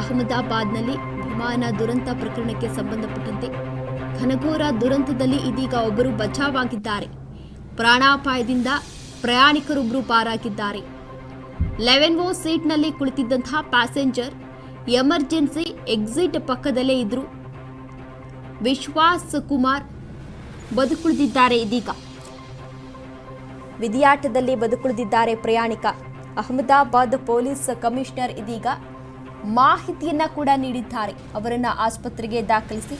ಅಹಮದಾಬಾದ್ನಲ್ಲಿ ವಿಮಾನ ದುರಂತ ಪ್ರಕರಣಕ್ಕೆ ಸಂಬಂಧಪಟ್ಟಂತೆ ಘನಘೋರ ದುರಂತದಲ್ಲಿ ಇದೀಗ ಒಬ್ಬರು ಬಚಾವಾಗಿದ್ದಾರೆ. ಪ್ರಾಣಾಪಾಯದಿಂದ ಪ್ರಯಾಣಿಕರೊಬ್ಬರು ಪಾರಾಗಿದ್ದಾರೆ. ಲೆವೆನ್ ಓ ಸೀಟ್ನಲ್ಲಿ ಕುಳಿತಿದ್ದಂತಹ ಪ್ಯಾಸೆಂಜರ್ ಎಮರ್ಜೆನ್ಸಿ ಎಕ್ಸಿಟ್ ಪಕ್ಕದಲ್ಲೇ ಇದ್ರು. ವಿಶ್ವಾಸ್ ಕುಮಾರ್ ಬದುಕುಳಿದಿದ್ದಾರೆ ಇದೀಗ. ವಿಧಿಯಾಟದಲ್ಲಿ ಬದುಕುಳಿದಿದ್ದಾರೆ ಪ್ರಯಾಣಿಕ. ಅಹಮದಾಬಾದ್ ಪೊಲೀಸ್ ಕಮಿಷನರ್ ಇದೀಗ ಮಾಹಿತಿಯನ್ನ ಕೂಡ ನೀಡಿದ್ದಾರೆ. ಅವರನ್ನ ಆಸ್ಪತ್ರೆಗೆ ದಾಖಲಿಸಿ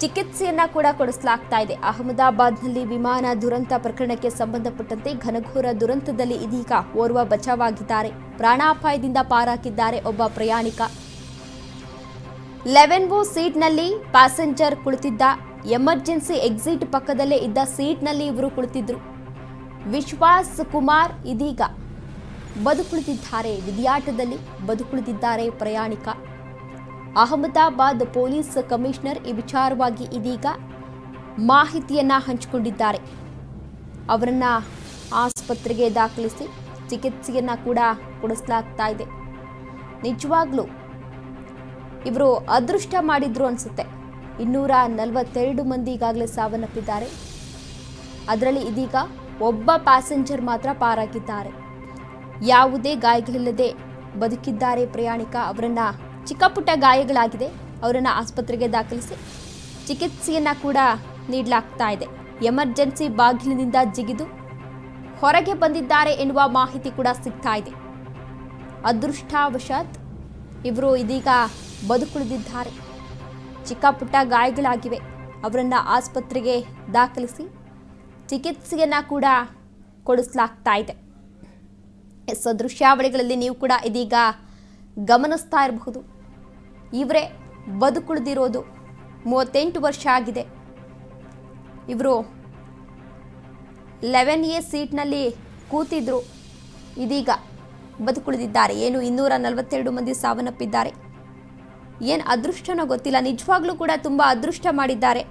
ಚಿಕಿತ್ಸೆಯನ್ನ ಕೂಡ ಕೊಡಿಸಲಾಗ್ತಾ ಇದೆ. ಅಹಮದಾಬಾದ್ನಲ್ಲಿ ವಿಮಾನ ದುರಂತ ಪ್ರಕರಣಕ್ಕೆ ಸಂಬಂಧಪಟ್ಟಂತೆ ಘನಘೋರ ದುರಂತದಲ್ಲಿ ಇದೀಗ ಓರ್ವ ಬಚಾವಾಗಿದ್ದಾರೆ. ಪ್ರಾಣಾಪಾಯದಿಂದ ಪಾರಾಕಿದ್ದಾರೆ ಒಬ್ಬ ಪ್ರಯಾಣಿಕ. ಲೆವೆನ್ ಓ ಸೀಟ್ನಲ್ಲಿ ಪ್ಯಾಸೆಂಜರ್ ಕುಳಿತಿದ್ದ. ಎಮರ್ಜೆನ್ಸಿ ಎಕ್ಸಿಟ್ ಪಕ್ಕದಲ್ಲೇ ಇದ್ದ ಸೀಟ್ನಲ್ಲಿ ಇವರು ಕುಳಿತಿದ್ರು. ವಿಶ್ವಾಸ್ ಕುಮಾರ್ ಇದೀಗ ಬದುಕುಳಿದಿದ್ದಾರೆ. ವಿದ್ಯಾಟದಲ್ಲಿ ಬದುಕುಳಿದಿದ್ದಾರೆ ಪ್ರಯಾಣಿಕ. ಅಹಮದಾಬಾದ್ ಪೊಲೀಸ್ ಕಮಿಷನರ್ ಈ ವಿಚಾರವಾಗಿ ಇದೀಗ ಮಾಹಿತಿಯನ್ನ ಹಂಚಿಕೊಂಡಿದ್ದಾರೆ. ಅವರನ್ನ ಆಸ್ಪತ್ರೆಗೆ ದಾಖಲಿಸಿ ಚಿಕಿತ್ಸೆಯನ್ನ ಕೂಡ ಕೊಡಿಸಲಾಗ್ತಾ ಇದೆ. ನಿಜವಾಗ್ಲೂ ಇವರು ಅದೃಷ್ಟ ಮಾಡಿದ್ರು ಅನ್ಸುತ್ತೆ. ಇನ್ನೂರ ನಲವತ್ತೆರಡು ಮಂದಿ ಈಗಾಗಲೇ ಸಾವನ್ನಪ್ಪಿದ್ದಾರೆ. ಅದರಲ್ಲಿ ಇದೀಗ ಒಬ್ಬ ಪ್ಯಾಸೆಂಜರ್ ಮಾತ್ರ ಪಾರಾಗಿದ್ದಾರೆ. ಯಾವುದೇ ಗಾಯಗಳಿಲ್ಲದೆ ಬದುಕಿದ್ದಾರೆ ಪ್ರಯಾಣಿಕ. ಅವರನ್ನ ಚಿಕ್ಕ ಪುಟ್ಟ ಗಾಯಗಳಾಗಿದೆ. ಅವರನ್ನು ಆಸ್ಪತ್ರೆಗೆ ದಾಖಲಿಸಿ ಚಿಕಿತ್ಸೆಯನ್ನು ಕೂಡ ನೀಡಲಾಗ್ತಾ ಇದೆ. ಎಮರ್ಜೆನ್ಸಿ ಬಾಗಿಲಿನಿಂದ ಜಿಗಿದು ಹೊರಗೆ ಬಂದಿದ್ದಾರೆ ಎನ್ನುವ ಮಾಹಿತಿ ಕೂಡ ಸಿಗ್ತಾ ಇದೆ. ಅದೃಷ್ಟವಶಾತ್ ಇವರು ಇದೀಗ ಬದುಕುಳಿದಿದ್ದಾರೆ. ಚಿಕ್ಕಪುಟ್ಟ ಗಾಯಗಳಾಗಿವೆ. ಅವರನ್ನು ಆಸ್ಪತ್ರೆಗೆ ದಾಖಲಿಸಿ ಚಿಕಿತ್ಸೆಯನ್ನು ಕೂಡ ಕೊಡಿಸಲಾಗ್ತಾ ಇದೆ. ಎಸ್ ದೃಶ್ಯಾವಳಿಗಳಲ್ಲಿ ನೀವು ಕೂಡ ಇದೀಗ ಗಮನಿಸ್ತಾ ಇರಬಹುದು. ಇವರೇ ಬದುಕುಳಿದಿರೋದು ಮೂವತ್ತೆಂಟು ವರ್ಷ ಆಗಿದೆ. ಇವರು ಲೆವೆನ್ ಎ ಸೀಟ್ನಲ್ಲಿ ಕೂತಿದ್ರು. ಇದೀಗ ಬದುಕುಳಿದಿದ್ದಾರೆ. ಏನು ಇನ್ನೂರ ನಲವತ್ತೆರಡು ಮಂದಿ ಸಾವನ್ನಪ್ಪಿದ್ದಾರೆ. ಏನು ಅದೃಷ್ಟನೋ ಗೊತ್ತಿಲ್ಲ. ನಿಜವಾಗ್ಲೂ ಕೂಡ ತುಂಬ ಅದೃಷ್ಟ ಮಾಡಿದ್ದಾರೆ.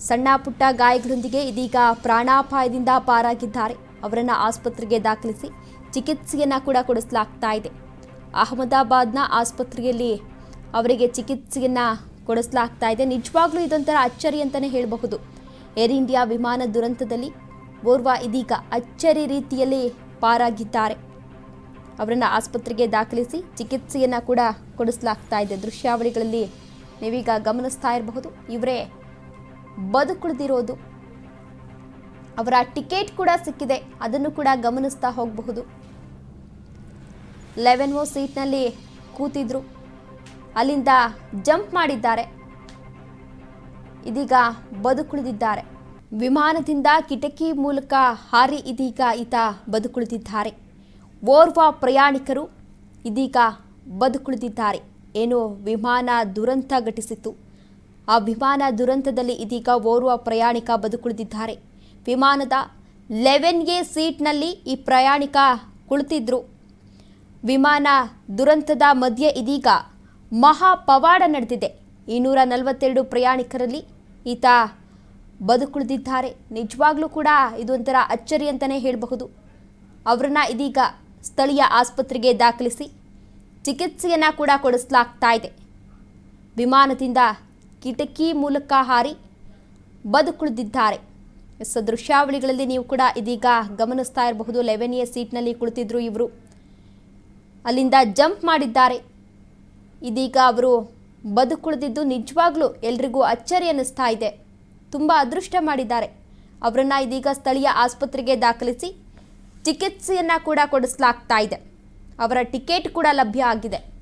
ಸಣ್ಣ ಪುಟ್ಟ ಗಾಯಗಳೊಂದಿಗೆ ಇದೀಗ ಪ್ರಾಣಾಪಾಯದಿಂದ ಪಾರಾಗಿದ್ದಾರೆ. ಅವರನ್ನು ಆಸ್ಪತ್ರೆಗೆ ದಾಖಲಿಸಿ ಚಿಕಿತ್ಸೆಯನ್ನು ಕೂಡ ಕೊಡಿಸಲಾಗ್ತಾ ಇದೆ. ಅಹಮದಾಬಾದ್ನ ಆಸ್ಪತ್ರೆಯಲ್ಲಿ ಅವರಿಗೆ ಚಿಕಿತ್ಸೆಯನ್ನು ಕೊಡಿಸಲಾಗ್ತಾ ಇದೆ. ನಿಜವಾಗ್ಲೂ ಇದೊಂಥರ ಅಚ್ಚರಿ ಅಂತಲೇ ಹೇಳಬಹುದು. ಏರ್ ಇಂಡಿಯಾ ವಿಮಾನ ದುರಂತದಲ್ಲಿ ಓರ್ವ ಇದೀಗ ಅಚ್ಚರಿ ರೀತಿಯಲ್ಲಿ ಪಾರಾಗಿದ್ದಾರೆ. ಅವರನ್ನು ಆಸ್ಪತ್ರೆಗೆ ದಾಖಲಿಸಿ ಚಿಕಿತ್ಸೆಯನ್ನು ಕೂಡ ಕೊಡಿಸಲಾಗ್ತಾ ಇದೆ. ದೃಶ್ಯಾವಳಿಗಳಲ್ಲಿ ನೀವೀಗ ಗಮನಿಸ್ತಾ ಇರಬಹುದು. ಇವರೇ ಬದುಕುಳಿದಿರೋದು ಅವರ ಟಿಕೆಟ್ ಕೂಡ ಸಿಕ್ಕಿದೆ. ಅದನ್ನು ಕೂಡ ಗಮನಿಸ್ತಾ ಹೋಗಬಹುದು. ಲೆವೆನ್ ಓ ಸೀಟ್ನಲ್ಲಿ ಕೂತಿದ್ರು. ಅಲ್ಲಿಂದ ಜಂಪ್ ಮಾಡಿದ್ದಾರೆ. ಇದೀಗ ಬದುಕುಳಿದಿದ್ದಾರೆ. ವಿಮಾನದಿಂದ ಕಿಟಕಿ ಮೂಲಕ ಹಾರಿ ಇದೀಗ ಈತ ಬದುಕುಳಿದಿದ್ದಾರೆ. ಓರ್ವ ಪ್ರಯಾಣಿಕರು ಇದೀಗ ಬದುಕುಳಿದಿದ್ದಾರೆ. ಏನು ವಿಮಾನ ದುರಂತ ಘಟಿಸಿತು ಆ ವಿಮಾನ ದುರಂತದಲ್ಲಿ ಇದೀಗ ಓರ್ವ ಪ್ರಯಾಣಿಕ ಬದುಕುಳಿದಿದ್ದಾರೆ. ವಿಮಾನದ ಲೆವೆನ್ ಎ ಸೀಟ್ನಲ್ಲಿ ಈ ಪ್ರಯಾಣಿಕ ಕುಳಿತಿದ್ರು. ವಿಮಾನ ದುರಂತದ ಮಧ್ಯೆ ಇದೀಗ ಮಹಾ ಪವಾಡ ನಡೆದಿದೆ. ಇನ್ನೂರ ನಲವತ್ತೆರಡು ಪ್ರಯಾಣಿಕರಲ್ಲಿ ಈತ ಬದುಕುಳಿದಿದ್ದಾರೆ. ನಿಜವಾಗ್ಲೂ ಕೂಡ ಇದೊಂಥರ ಅಚ್ಚರಿ ಅಂತಲೇ ಹೇಳಬಹುದು. ಅವರನ್ನ ಇದೀಗ ಸ್ಥಳೀಯ ಆಸ್ಪತ್ರೆಗೆ ದಾಖಲಿಸಿ ಚಿಕಿತ್ಸೆಯನ್ನು ಕೂಡ ಕೊಡಿಸಲಾಗ್ತಾ ಇದೆ. ವಿಮಾನದಿಂದ ಕಿಟಕಿ ಮೂಲಕ ಹಾರಿ ಬದುಕುಳಿದಿದ್ದಾರೆ. ಎಸ್ ದೃಶ್ಯಾವಳಿಗಳಲ್ಲಿ ನೀವು ಕೂಡ ಇದೀಗ ಗಮನಿಸ್ತಾ ಇರಬಹುದು. ಲೆವೆನ್ ಎ ಸೀಟ್ನಲ್ಲಿ ಕುಳಿತಿದ್ರು ಇವರು. ಅಲ್ಲಿಂದ ಜಂಪ್ ಮಾಡಿದ್ದಾರೆ. ಇದೀಗ ಅವರು ಬದುಕುಳಿದಿದ್ದು ನಿಜವಾಗ್ಲೂ ಎಲ್ರಿಗೂ ಅಚ್ಚರಿ ಅನ್ನಿಸ್ತಾ ಇದೆ. ತುಂಬ ಅದೃಷ್ಟ ಮಾಡಿದ್ದಾರೆ. ಅವರನ್ನು ಇದೀಗ ಸ್ಥಳೀಯ ಆಸ್ಪತ್ರೆಗೆ ದಾಖಲಿಸಿ ಚಿಕಿತ್ಸೆಯನ್ನು ಕೂಡ ಕೊಡಿಸಲಾಗ್ತಾ ಇದೆ. ಅವರ ಟಿಕೆಟ್ ಕೂಡ ಲಭ್ಯ ಆಗಿದೆ.